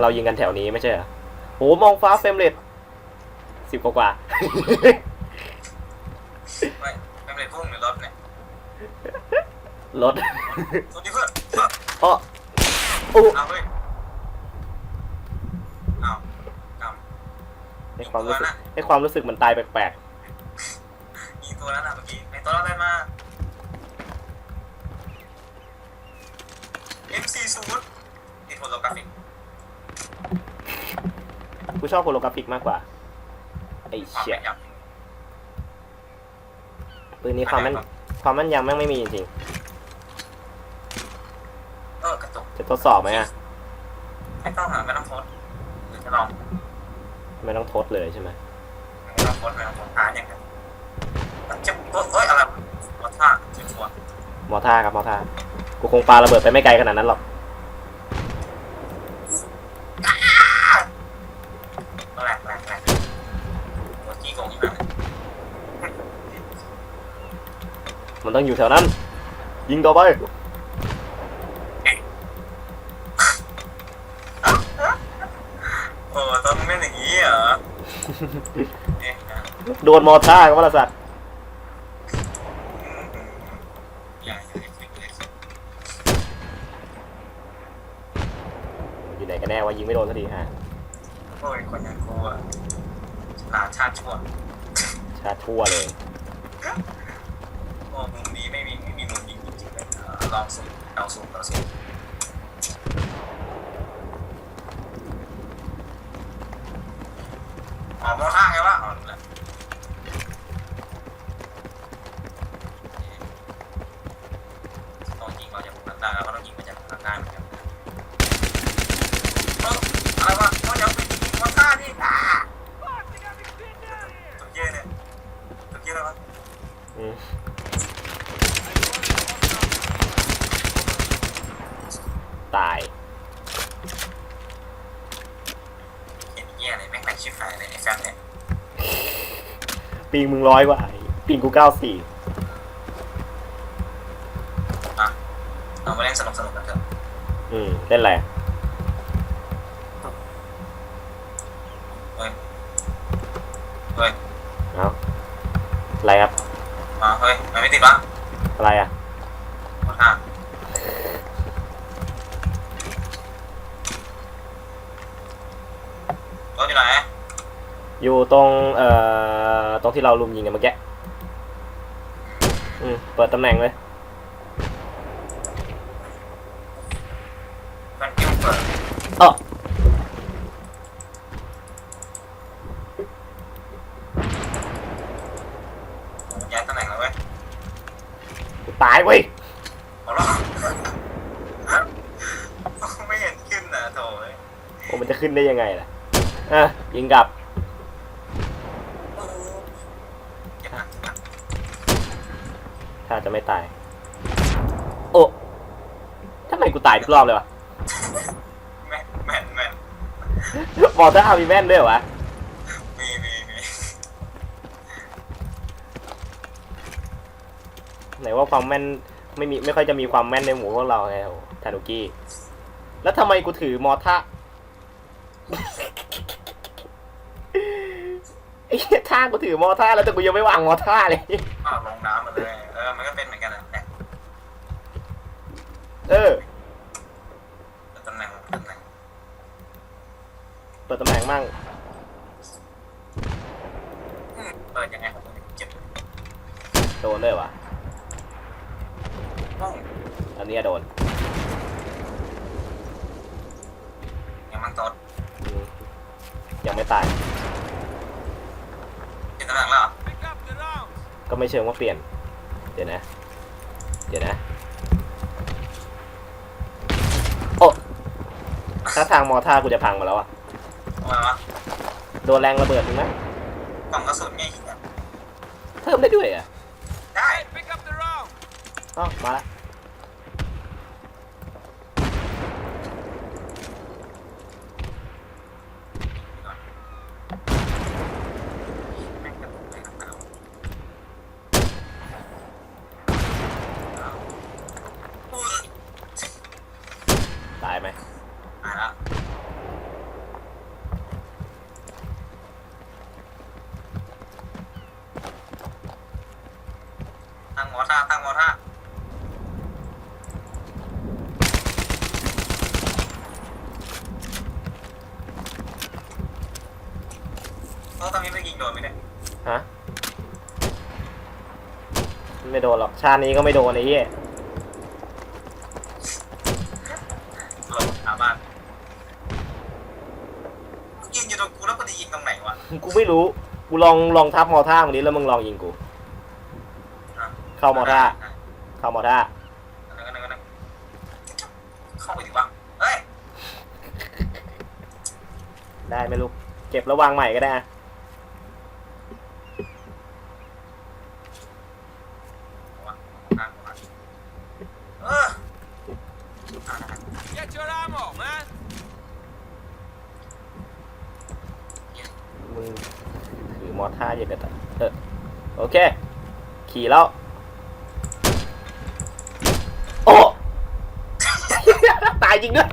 เรายิงกันแถวนี้ไม่ใช่เหรอโหมองฟ้าเฟรมเรทสิบกว่าไม่ไม่เป็นพุ่งหรือรถเนี่ยๆรถสวัสดีเพื่อนอ้ออู้เอาเฮ้ยเอากให้ความรู้สึกให้ความรู้สึกมันตายแปลกำยิงตัวนั้นอะเมื่อกี้ไอตัวนั้นอะไรมา MC0 ติดโฮโลกราฟิกๆ กูชอบโฮโลกราฟิกมากกว่า ไอ้ความเชี่ยแม่นยปืนนี้ความแม่นความแม่นยำแม่งไม่มีจริงำเออกระตุกๆจะทดสอบไหมอะไม่ต้องหาไม่ต้องโพสหรือจะลองไม่ต้องทดเลยใช่ไหมไม่ต้องโพสไม่ต้องโพสหาอย่างเดียวมันจะเอ้ยอะไรวัดท่าชัวร์มอท่าครับมอท่ากูคงปาระเบิดไปไม่ไกลขนาดนั้นหรอก แหลกแหลกแหลกหัวจี้โกงอีกแล้ว มันต้องอยู่แถวนั้น ยิงต่อไป โอ้ต้องเล่นอย่างนี้เหรอเอ๊ะนะโดนมอท่าครับวรสัตว์อืมอย่าอย่าอย่าคิดอย่าคิดอยู่ไหนกันแน่ว่ายิงไม่โดนสักทีฮะโอ้ยคนอย่างกูอะฉลาดชาติชั่วชาร์จทั่วเลยโอ้ มุมนี้ไม่มีไม่มีมุมยิงจริงๆเลยลองสูงลองสูงลองสูงอ๋อมองท่าไงวะอ๋อรู้แล้วต้องยิงมาจากข้างล่างแล้วก็ต้องยิงมาจากข้างล่างเหมือนกันเอออะไรวะเขาจะเอาไปยิงมองท่าดิอ่าตัวเย่เนี่ยตัวเย่อะไรวะ อืมตาย เห็นเหี้ยอะไรแม่งแรง ชิบหายเลยไอ้แฟมเนี่ยปิงมึงร้อยกว่าไอ้ปิงกูเก้าสี่อะเอามาเล่นสนุกสนุกกันเถอะอืมเล่นอะไรเฮ้ยเฮ้ยเอาอะไรครับมาเฮ้ยมันไม่ติดวะอะไรอะขอท่าโต๊ะอยู่ไหน อยู่ตรงเอ่อตรงที่เราลุมยิงกันเมื่อกี้อืมเปิดตำแหน่งเลยมันกิ้วเปิดเออโอ้ย้ายตำแหน่งแล้วเว้ยกูตายเว้ยเอาละไม่เห็นขึ้นนะโถ่เอ้ยโอ้มันจะขึ้นได้ยังไงล่ะอะยิงกลับ โอ้เจ็บหนักเจ็บหนัก ถ้าจะไม่ตาย โอ้ทำไมกูตายทุกรอบเลยวะแม่นแม่นแม่นมอเตอร์มีแม่นด้วยเหรอวะมีมีมีไหนว่าความแม่นไม่มีไม่ค่อยจะมีความแม่นในหมู่พวกเราไงโอ้ทานุกี้ แล้วทำไมกูถือมอท่าไอ้เหี้ยท่ากูถือมอท่าแล้วแต่กูยังไม่วางมอท่าเลยอ้าวลงน้ำมาเลยเออมันก็เป็นเหมือนกันนะแต่เออ ตำแหน่งตำแหน่งเปิดตำแหน่งมั่ง อืมเปิดยังไงผมไม่เจ็บโดนด้วยวะโอ้ยอันนี้โดนยังมันตดอืมยังไม่ตาย เปลี่ยนตำแหน่งแล้วเหรอก็ไม่เชิงว่าเปลี่ยน เดี๋ยวนะ เดี๋ยวนะ โอ้ถ้าทางมอท่ากูจะพังมาแล้วอะทำไมวะโดนแรงระเบิดถูกไหมกล่องกระสุนไงเหี้ยเพิ่มได้ด้วยอะ ได้อ๋อมาละ แม่งกระตุกเลยครับอุ้ย ตายไหม ตายแล้ว ตั้งหมอท่าตั้งหมอท่า โอ้ตอนนี้ไม่ยิงโดนไหมเนี่ยฮะไม่โดนหรอกชาตินี้ก็ไม่โดนไอ้เหี้ยหลบหาบ้านยิงอยู่ตรงกูแล้วกูจะยิงตรงไหนวะกูไม่รู้กูลองลองทับมอท่ามึงดิแล้วมึงลองยิงกู อะเข้ามอท่าเข้ามอท่าอันนึงอันนึงอันนึงเข้าไปดิวะเฮ้ยได้ไหมลูกเก็บแล้ววางใหม่ก็ได้อะอะเออ Get your ammo, man. มึงถือ มอท่าเยอะกันเออโอเค ขี่แล้ว โอ้ ตายจริงด้วย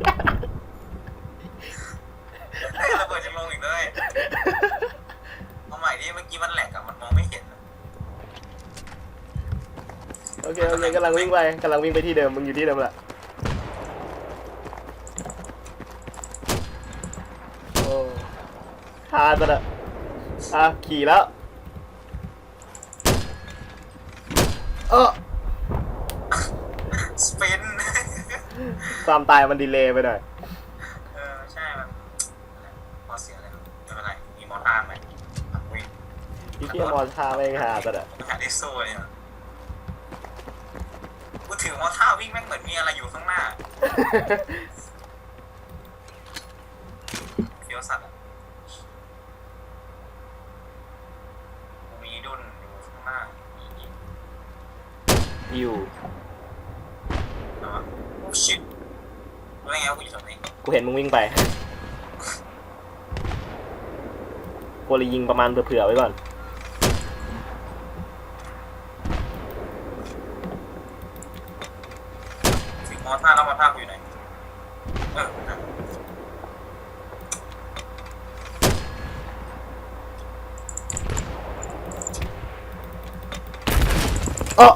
เฮ้ยระเบิดจะลงอีกเลยเอาใหม่ดิเมื่อกี้มันแหลกอะมันมองไม่เห็นอะโอเคโอเคกำลังวิ่งไปกำลังวิ่งไปที่เดิมมึงอยู่ที่เดิมแหละโอ้ฮาซะละ อะขี่แล้ว เออสเปนความตายมันดีเลย์ไปหน่อย เออ ใช่มันพอเสียเลยครับไม่เป็นไร มีมอต้าไหมอะวิ่งพี่เที่ยมอท่าไม่งฮาซะละผมหาได้โซ่เนี่ยกูถือมอต้าวิ่งแม่งเหมือนมีอะไรอยู่ข้างหน้าเฟี้ยวสัตว์อะกูมีดุนอยู่ข้างหน้าอีก อยู่นะวะโอ้ชิตรู้ได้ไงว่ากูอยู่ตรงนี้กูเห็นมึงวิ่งไปกูเลยยิงประมาณเผื่อๆไว้ก่อนถึงมอต้าแล้วมอต้ากูอยู่ไหนเออนะเออ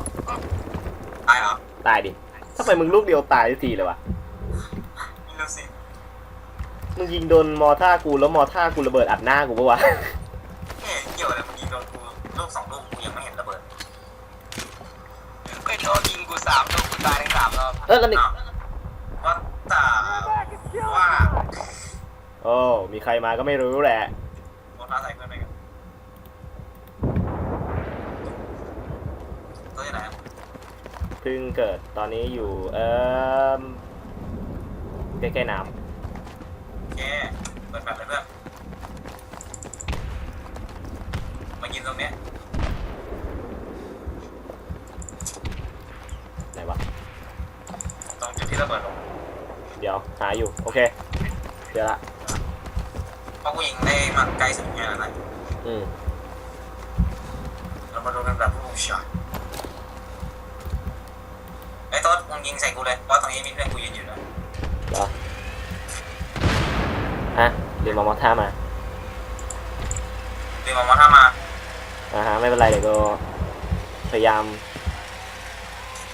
ตายเหรอ ตายดิทำไมมึงลูกเดียวตายทีเลยวะ ไม่รู้สิมึงยิงโดนมอท่ากูแล้วมอท่ากูระเบิดอัดหน้ากูปะวะ เอ๊ะเกี่ยวอะไรมึงยิงโดนกูลูกสองลูกกูยังไม่เห็นระเบิดไปโดนยิงกูสามโดนกูตายทั้งสามรอบเออแล้วนี่ อ้าวว่าแต่ว่าโอ้มีใครมาก็ไม่รู้แหละ โมต้าใส่เพื่อนไปกันตัวอยู่ไหนอะ เพิ่งเกิดตอนนี้อยู่ เอ่อใกล้ๆน้โอเคเปิดแฟลชเลยเพื่อนมายิงตรงเนี้ยำไหนวะ ตรงจุดที่ระเบิดลงเดี๋ยว หาอยู่ โอเค เดี๋ยวละ เพราะกูยิงได้มาไกลสุดแค่นั้นแหละอืมเรามาดูกันแบบผู้ชายไอ้โต๊ด มึงยิงใส่กูเลยเพราะตรงนี้มีเพื่อนกูยืนอยู่นะเหรออะเดี๋ยวมามอท่ามาเดี๋ยวมามาถ้ามาอ่าฮะไม่เป็นไรเดี๋ยวก็พยายาม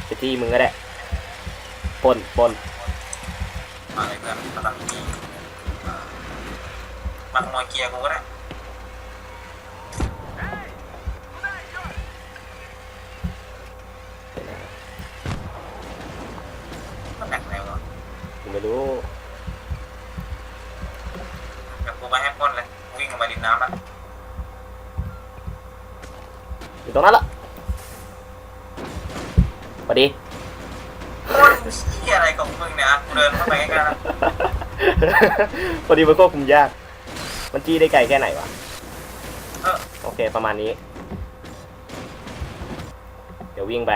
ไปที่มึงก็ได้ปล้นปล้นมาเลยเพื่อนมาตัดนี้มาขโมยเกียร์กูก็ได้ มันแหลกไหนวะ กู ไม่รู้เดี๋ยวกูไปให้ปล้นเลยวิ่งลงมาดินน้ำละอยู่ตรงนั้นละสวัสดีปล้นเกียอะไรของมึงเนี่ยกูเดินเข้าไปใกล้ๆแล้วพอดีมันควบคุมยาก มันจี้ได้ไกลแค่ไหนวะ เออโอเค ประมาณนี้ เดี๋ยววิ่งไป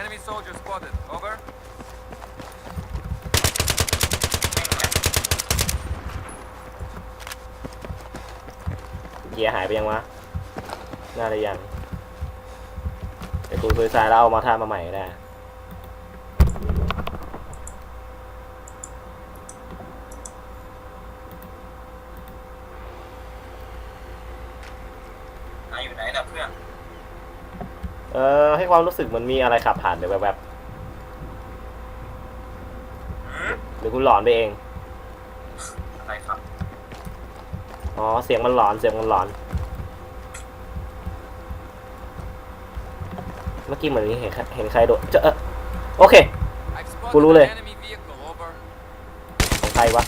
Enemy soldier spotted. Over. เกียร์หายไปยังวะ น่าจะยังแต่กูซื้อสายแล้วเอามาทามาใหม่ก็ได้ ม เออให้ความรู้สึกเหมันมีอะไรขับผ่านไปแวบอืมๆหรือคุณหลอนไปเอง อะไรครับ อ๋อ เสียงมันหลอนเสียงมันหลอน เมื่อกี้เหมือนเห็นใครเห็นใครโดดเจอเอ่อโอเค I've Cô spotted lú an lên. enemy vehicle, over. ของใครวะ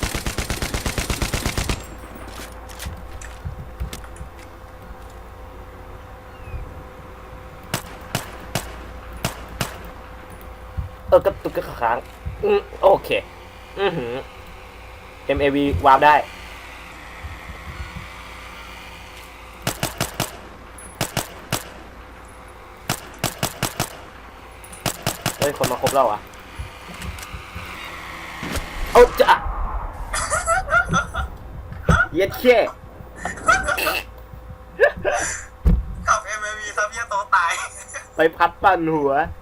เออกระตุกกระ ค้าง อืมโอเค อือหือ MAV วาร์ปได้ เฮ้ย คนมาครบแล้วอะ เอาจ้ะเย็ดเช่ขับเอ็มเอวีซับเพียโตตาย ไปพัดปั่นหัวเกมเดียวกับเกมจากตัว